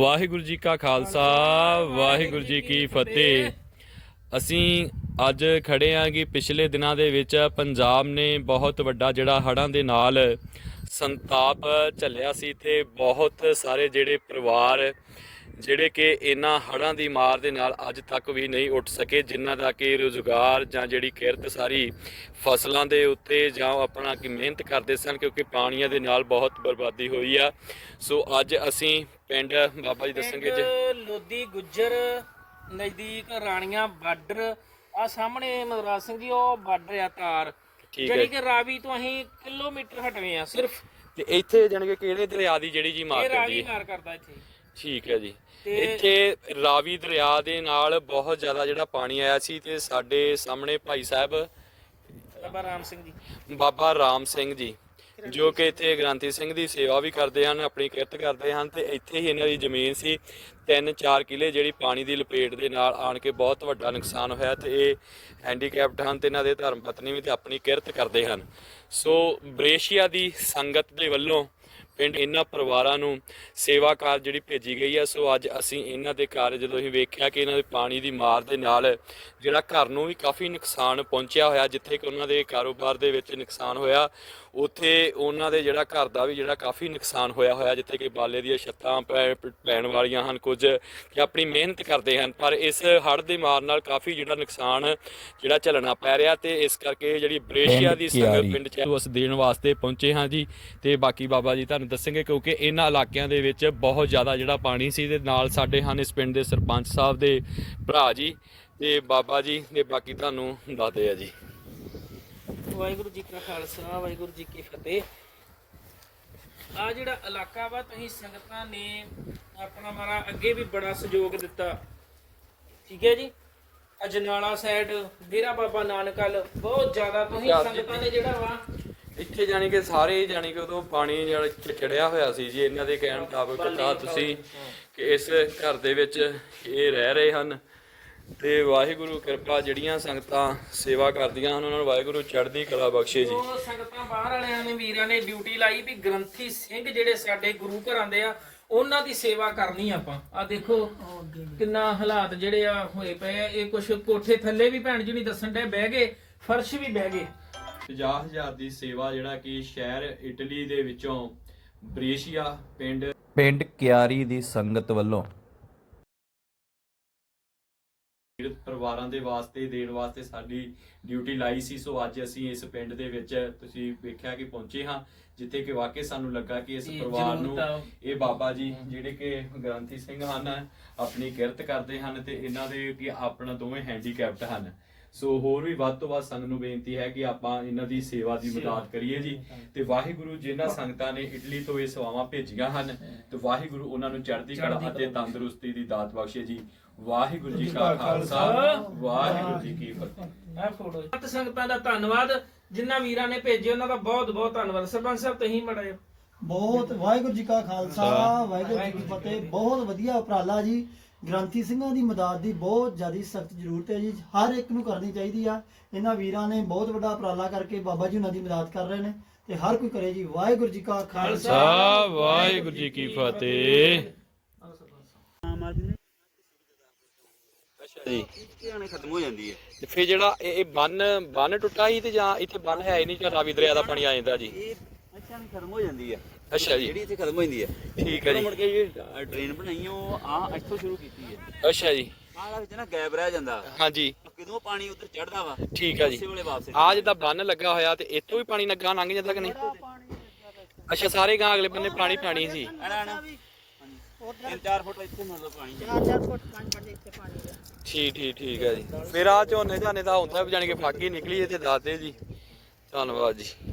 ਵਾਹਿਗੁਰੂ ਜੀ ਕਾ ਖਾਲਸਾ, ਵਾਹਿਗੁਰੂ ਜੀ ਕੀ ਫਤਿਹ। ਅਸੀਂ ਅੱਜ ਖੜੇ ਆਂ ਕਿ ਪਿਛਲੇ ਦਿਨਾਂ ਦੇ ਵਿੱਚ, ਪੰਜਾਬ ਨੇ ਬਹੁਤ ਵੱਡਾ ਜਿਹੜਾ ਹੜ੍ਹਾਂ ਦੇ ਨਾਲ ਸੰਤਾਪ ਝੱਲਿਆ ਸੀ। ਤੇ ਬਹੁਤ ਸਾਰੇ ਜਿਹੜੇ ਪਰਿਵਾਰ ਜਿਹੜੇ ਕਿ ਇਹਨਾਂ ਹੜ੍ਹਾਂ ਦੀ ਮਾਰ ਦੇ ਨਾਲ ਅੱਜ ਤੱਕ ਵੀ ਨਹੀਂ ਉੱਠ ਸਕੇ ਜਿਨ੍ਹਾਂ ਦਾ ਕਿ ਰੋਜ਼ਗਾਰ ਜਾਂ ਜਿਹੜੀ ਕਿਰਤ ਸਾਰੀ ਫਸਲਾਂ ਦੇ ਉੱਤੇ ਜਾਂ ਆਪਣਾ ਕਿ ਮਿਹਨਤ ਕਰਦੇ ਸਨ ਕਿਉਂਕਿ ਪਾਣੀਆਂ ਦੇ ਨਾਲ ਬਹੁਤ ਬਰਬਾਦੀ ਹੋਈ ਆ। ਸੋ ਅੱਜ ਅਸੀਂ ਪਿੰਡ ਬਾਬਾ ਜੀ ਦੱਸਣਗੇ ਜੀ ਲੋਦੀ ਗੁੱਜਰ ਨਜ਼ਦੀਕ ਰਾਣੀਆਂ ਬਾਰਡਰ। ਆ ਸਾਹਮਣੇ ਮਦਰਾਜ ਸਿੰਘ ਜੀ ਉਹ ਬਾਰਡਰ ਆ ਤਾਰ। ਹੈ। ਜਿਹੜੀ ਕਿ ਰਾਵੀ ਤੋਂ ਅਸੀਂ ਕਿਲੋਮੀਟਰ ਹਟਵੇਂ ਆ ਸਿਰਫ। ਤੇ ਇੱਥੇ ਜਾਣੀ ਕਿ ਕਿਹੜੇ ਦਰਿਆ ਦੀ ਜਿਹੜੀ ਜੀ ਮਾਰ ਇਹ ਪੈਂਦੀ ਰਾਵੀ ਹੈ? ਮਾਰ ਕਰਦਾ ਇੱਥੇ। ਠੀਕ ਹੈ ਜੀ। ਇੱਥੇ ਰਾਵੀ ਦਰਿਆ ਦੇ ਨਾਲ ਬਹੁਤ ਜ਼ਿਆਦਾ ਜਿਹੜਾ ਪਾਣੀ ਆਇਆ ਸੀ ਤੇ ਸਾਡੇ ਸਾਹਮਣੇ ਭਾਈ ਸਾਹਿਬ ਬਾਬਾ ਰਾਮ ਸਿੰਘ ਜੀ। ਬਾਬਾ ਰਾਮ ਸਿੰਘ ਜੀ ਜੋ ਕਿ ਇੱਥੇ ਗ੍ਰਾਂਤੀ ਸਿੰਘ ਦੀ ਸੇਵਾ ਵੀ ਕਰਦੇ ਹਨ ਆਪਣੀ ਕਿਰਤ ਕਰਦੇ ਹਨ ਤੇ ਇੱਥੇ ਹੀ ਇਹਨਾਂ ਦੀ ਜ਼ਮੀਨ ਸੀ। 3-4 ਕਿਲੇ ਜਿਹੜੀ ਪਾਣੀ ਦੀ ਲਪੇਟ ਦੇ ਨਾਲ ਆਣ ਕੇ ਬਹੁਤ ਵੱਡਾ ਨੁਕਸਾਨ ਹੋਇਆ ਤੇ ਇਹ ਹੈਂਡੀਕੈਪਟ ਹਨ ਤੇ ਇਹਨਾਂ ਦੇ ਧਰਮ ਪਤਨੀ ਵੀ ਤੇ ਆਪਣੀ ਕਿਰਤ ਕਰਦੇ ਹਨ। ਸੋ ਬ੍ਰੇਸ਼ੀਆ ਦੀ ਸੰਗਤ ਦੇ ਵੱਲੋਂ ਪਿੰਡ ਇਹਨਾਂ ਪਰਿਵਾਰਾਂ ਨੂੰ ਸੇਵਾ ਕਾਰ ਜਿਹੜੀ ਭੇਜੀ ਗਈ ਹੈ ਸੋ ਅੱਜ ਅਸੀਂ ਇਹਨਾਂ ਦੇ ਘਰ ਜਦੋਂ ਅਸੀਂ ਵੇਖਿਆ ਕਿ ਇਹਨਾਂ ਦੇ ਪਾਣੀ ਦੀ ਮਾਰ ਦੇ ਨਾਲ ਜਿਹੜਾ ਘਰ ਨੂੰ ਵੀ ਕਾਫੀ ਨੁਕਸਾਨ ਪਹੁੰਚਿਆ ਹੋਇਆ ਜਿੱਥੇ ਕਿ ਉਹਨਾਂ ਦੇ ਕਾਰੋਬਾਰ ਦੇ ਵਿੱਚ ਨੁਕਸਾਨ ਹੋਇਆ ਉੱਥੇ ਉਹਨਾਂ ਦੇ ਜਿਹੜਾ ਘਰ ਦਾ ਵੀ ਜਿਹੜਾ ਕਾਫੀ ਨੁਕਸਾਨ ਹੋਇਆ ਹੋਇਆ ਜਿੱਥੇ ਕਿ ਬਾਲੇ ਦੀਆਂ ਛੱਤਾਂ ਪੈਣ ਵਾਲੀਆਂ ਹਨ ਕੁਝ ਕਿ ਆਪਣੀ ਮਿਹਨਤ ਕਰਦੇ ਹਨ ਪਰ ਇਸ ਹੜ੍ਹ ਦੇ ਮਾਰ ਨਾਲ ਕਾਫੀ ਜਿਹੜਾ ਨੁਕਸਾਨ ਜਿਹੜਾ ਝੱਲਣਾ ਪੈ ਰਿਹਾ ਤੇ ਇਸ ਕਰਕੇ ਜਿਹੜੀ ਬ੍ਰੇਸ਼ੀਆ ਦੀ ਸੰਗਤ ਪਿੰਡ ਚ ਉਸ ਦੇਣ ਵਾਸਤੇ ਪਹੁੰਚੇ ਹਾਂ ਜੀ ਤੇ ਬਾਕੀ ਬਾਬਾ ਜੀ ਤੁਹਾਨੂੰ ਦੱਸਣਗੇ ਕਿਉਂਕਿ ਇਹਨਾਂ ਇਲਾਕਿਆਂ ਦੇ ਵਿੱਚ ਬਹੁਤ ਜ਼ਿਆਦਾ ਜਿਹੜਾ ਪਾਣੀ ਸੀ ਤੇ ਨਾਲ ਸਾਡੇ ਹਨ ਇਸ ਪਿੰਡ ਦੇ ਸਰਪੰਚ ਸਾਹਿਬ ਦੇ ਭਰਾ ਜੀ ਤੇ ਬਾਬਾ ਜੀ ਤੇ ਬਾਕੀ ਤੁਹਾਨੂੰ ਦੱਸਦੇ ਆ ਜੀ। ਵਾਹਿਗੁਰੂ ਜੀ ਕਾ ਖਾਲਸਾ ਵਾਹਿਗੁਰੂ ਜੀ ਕੀ ਫਤਿਹ। ਆ ਜਿਹੜਾ ਇਲਾਕਾ ਵਾ ਤੁਸੀਂ ਸੰਗਤਾਂ ਨੇ ਆਪਣਾ ਮਾਰਾ ਅੱਗੇ ਵੀ ਬੜਾ ਸਹਿਯੋਗ ਦਿੱਤਾ। ਠੀਕ ਹੈ ਜੀ? ਅਜਨਾਲਾ ਸਾਈਡ ਡੇਰਾ ਬਾਬਾ ਨਾਨਕ ਵੱਲ ਬਹੁਤ ਜ਼ਿਆਦਾ ਤੁਸੀਂ ਸੰਗਤਾਂ ਨੇ ਜਿਹੜਾ ਵਾ ਇੱਥੇ ਜਾਣੀ ਕਿ ਸਾਰੇ ਜਾਣੀ ਕਿ ਉਦੋਂ ਪਾਣੀ ਜਿਹੜਾ ਚ- ਚੜਿਆ ਹੋਇਆ ਸੀ ਜੀ ਇਹਨਾਂ ਦੇ ਕਹਿਣ ਮੁਤਾਬਕ ਤਾਂ ਤੁਸੀਂ ਕਿ ਇਸ ਘਰ ਦੇ ਵਿੱਚ ਇਹ ਰਹਿ ਰਹੇ ਹਨ ਤੇ ਵਾਹਿਗੁਰੂ ਕਿਰਪਾ ਜਿਹੜੀਆਂ ਸੰਗਤਾਂ ਸੇਵਾ ਕਰਦੀਆਂ ਹਨ ਉਹਨਾਂ ਨੂੰ ਵਾਹਿਗੁਰੂ ਚੜ੍ਹਦੀ ਕਲਾ ਬਖਸ਼ੇ ਜੀ। ਉਹ ਸੰਗਤਾਂ ਬਾਹਰ ਵਾਲਿਆਂ ਨੇ ਵੀਰਾਂ ਨੇ ਡਿਊਟੀ ਲਾਈ ਵੀ ਗ੍ਰੰਥੀ ਸਿੰਘ ਜਿਹੜੇ ਸਾਡੇ ਗੁਰੂ ਘਰਾਂ ਦੇ ਆ ਉਹਨਾਂ ਦੀ ਸੇਵਾ ਕਰਨੀ ਆਪਾਂ। ਆ ਦੇਖੋ ਕਿੰਨਾ ਹਾਲਾਤ ਜਿਹੜੇ ਆ ਹੋਏ ਪਏ ਆ ਇਹ ਕੁਛ ਕੋਠੇ ਥੱਲੇ ਵੀ ਭੈਣ ਜੀ ਨਹੀਂ ਦੱਸਣ ਦੇ ਬਹਿ ਗਏ ਫਰਸ਼ ਵੀ ਬਹਿ ਗਏ। 50000 ਦੀ ਸੇਵਾ ਜਿਹੜਾ ਕਿ ਸ਼ਹਿਰ ਇਟਲੀ ਦੇ ਵਿੱਚੋਂ ਬ੍ਰੇਸ਼ੀਆ ਪਿੰਡ ਪਿੰਡ ਕਿਆਰੀ ਦੀ ਸੰਗਤ ਵੱਲੋਂ। ਪੀੜਤ ਪਰਿਵਾਰਾਂ ਦੇ ਵਾਸਤੇ ਦੇਣ ਵਾਸਤੇ ਸਾਡੀ ਡਿਊਟੀ ਲਾਈ ਸੀ। ਸੋ ਅੱਜ ਅਸੀਂ ਇਸ ਪਿੰਡ ਦੇ ਵਿੱਚ ਤੁਸੀਂ ਵੇਖਿਆ ਕਿ ਪਹੁੰਚੇ ਹਾਂ ਜਿੱਥੇ ਕਿ ਵਾਕਈ ਸਾਨੂੰ ਲੱਗਾ ਕਿ ਇਸ ਪਰਿਵਾਰ ਨੂੰ ਇਹ ਬਾਬਾ ਜੀ ਜਿਹੜੇ ਕਿ ਗ੍ਰੰਥੀ ਸਿੰਘ ਹਨ ਆਪਣੀ ਕਿਰਤ ਕਰਦੇ ਹਨ ਤੇ ਇਹਨਾਂ ਦੇ ਕਿ ਆਪਣਾ ਦੋਵੇਂ ਹੈਂਡੀਕੈਪਟ ਹਨ। ਸੋ ਹੋਰ ਵੀ ਵੱਧ ਤੋਂ ਵੱਧ ਸੰਗਤ ਨੂੰ ਬੇਨਤੀ ਹੈ ਕਿ ਆਪਾਂ ਇਹਨਾਂ ਦੀ ਸੇਵਾ ਦੀ ਮਦਦ ਕਰੀਏ ਜੀ। ਤੇ ਵਾਹਿਗੁਰੂ ਜਿਨ੍ਹਾਂ ਸੰਗਤਾਂ ਨੇ ਇਟਲੀ ਤੋਂ ਇਹ ਸੇਵਾਵਾਂ ਭੇਜੀਆਂ ਹਨ ਤੇ ਵਾਹਿਗੁਰੂ ਉਹਨਾਂ ਨੂੰ ਚੜ੍ਹਦੀ ਕਲਾ ਅਤੇ ਤੰਦਰੁਸਤੀ ਦੀ ਦਾਤ ਬਖਸ਼ੇ ਜੀ। ਵਾਹਿਗੁਰੂ ਜੀ ਕਾ ਖਾਲਸਾ। ਵਾਹਿਗੁਰੂ ਜੀ ਕੀ ਫਤਿਹ। ਆ ਫੋਟੋ ਸਤ ਸੰਗਤਾਂ ਦਾ ਧੰਨਵਾਦ ਜਿਨ੍ਹਾਂ ਵੀਰਾਂ ਨੇ ਭੇਜੇ ਉਹਨਾਂ ਦਾ ਬਹੁਤ ਬਹੁਤ ਧੰਨਵਾਦ। ਸਰਪੰਚ ਸਾਹਿਬ ਤੁਸੀਂ ਮੜਾ ਬਹੁਤ ਵਾਹਿਗੁਰੂ ਜੀ ਕਾ ਖਾਲਸਾ ਵਾਹਿਗੁਰੂ ਜੀ ਕੀ ਫਤਿਹ। ਬਹੁਤ ਵਧੀਆ ਉਪਰਾਲਾ ਜੀ। ਗ੍ਰੰਥੀ ਸਿੰਘਾਂ ਦੀ ਮਦਦ ਦੀ ਬਹੁਤ ਜ਼ਿਆਦਾ ਸਖਤ ਜ਼ਰੂਰਤ ਹੈ ਜੀ। ਹਰ ਇੱਕ ਨੂੰ ਕਰਨੀ ਚਾਹੀਦੀ ਆ। ਇਹਨਾਂ ਵੀਰਾਂ ਨੇ ਬਹੁਤ ਵੱਡਾ ਉਪਰਾਲਾ ਕਰਕੇ ਬਾਬਾ ਜੀ ਉਹਨਾਂ ਦੀ ਮਦਦ ਕਰ ਰਹੇ ਨੇ ਤੇ ਹਰ ਕੋਈ ਕਰੇ ਜੀ। ਵਾਹਿਗੁਰੂ ਜੀ ਕਾ ਖਾਲਸਾ। ਵਾਹਿਗੁਰੂ ਜੀ ਕੀ ਫਤਿਹ। ਧਿਆਨੇ ਖਤਮ ਹੋ ਜਾਂਦੀ ਹੈ? ਤੇ ਫਿਰ ਜਿਹੜਾ ਇਹ ਬੰਨ ਬੰਨ ਟੁੱਟਾ ਸੀ ਤੇ ਜਾਂ ਇੱਥੇ ਬੰਨ ਹੈ ਹੀ ਨਹੀਂ ਜਾਂ ਰਾਵੀ ਦਰਿਆ ਦਾ ਪਾਣੀ ਆ ਜਾਂਦਾ ਜੀ? ਅੱਛਾ ਨਹੀਂ ਖਤਮ ਹੋ ਜਾਂਦੀ ਹੈ ਅੱਛਾ ਜੀ। ਜਿਹੜੀ ਇੱਥੇ ਖਤਮ ਹੋ ਜਾਂਦੀ ਹੈ। ਠੀਕ ਹੈ ਜਦੋਂ ਜੀ ਮੁੜ ਕੇ ਜਿਹੜੀ ਟ੍ਰੇਨ ਬਣਾਈ ਉਹ ਆ ਇੱਥੋਂ ਸ਼ੁਰੂ ਕੀਤੀ ਹੈ। ਅੱਛਾ ਜੀ। ਆਹ ਵਿੱਚ ਨਾ ਗੈਪ ਰਹਿ ਜਾਂਦਾ। ਹਾਂਜੀ। ਕਿਦੋਂ ਪਾਣੀ ਉੱਧਰ ਚੜਦਾ ਵਾ ਠੀਕ ਹੈ ਜੀ। ਉਸੇ ਵੇਲੇ ਵਾਪਸ ਆ ਜਿੱਦਾਂ ਬੰਨ ਲੱਗਾ ਹੋਇਆ ਤੇ ਇੱਥੋਂ ਵੀ ਪਾਣੀ ਲੱਗਾ ਲੰਘ ਜਾਂਦਾ ਕਿ ਨਹੀਂ? ਅੱਛਾ ਸਾਰੇ ਗਾਂ ਅਗਲੇ ਬੰਨੇ ਪਾਣੀ ਪਾਣੀ ਸੀ। ਐਨਾ ਨਾ ਤਿੰਨ ਚਾਰ ਫੁੱਟ ਇੱਥੇ ਮਤਲਬ ਪਾਣੀ ਹੈ। ਠੀਕ ਠੀਕ ਠੀਕ ਹੈ ਜੀ। ਫਿਰ ਆ ਝੋਨੇ ਝਾਨੇ ਦਾ ਹੁੰਦਾ ਵੀ ਜਾਣੀ ਕਿ ਫਾਕੀ ਨਿਕਲੀ ਇਹ ਤੇ ਦੱਸਦੇ ਜੀ। ਧੰਨਵਾਦ ਜੀ।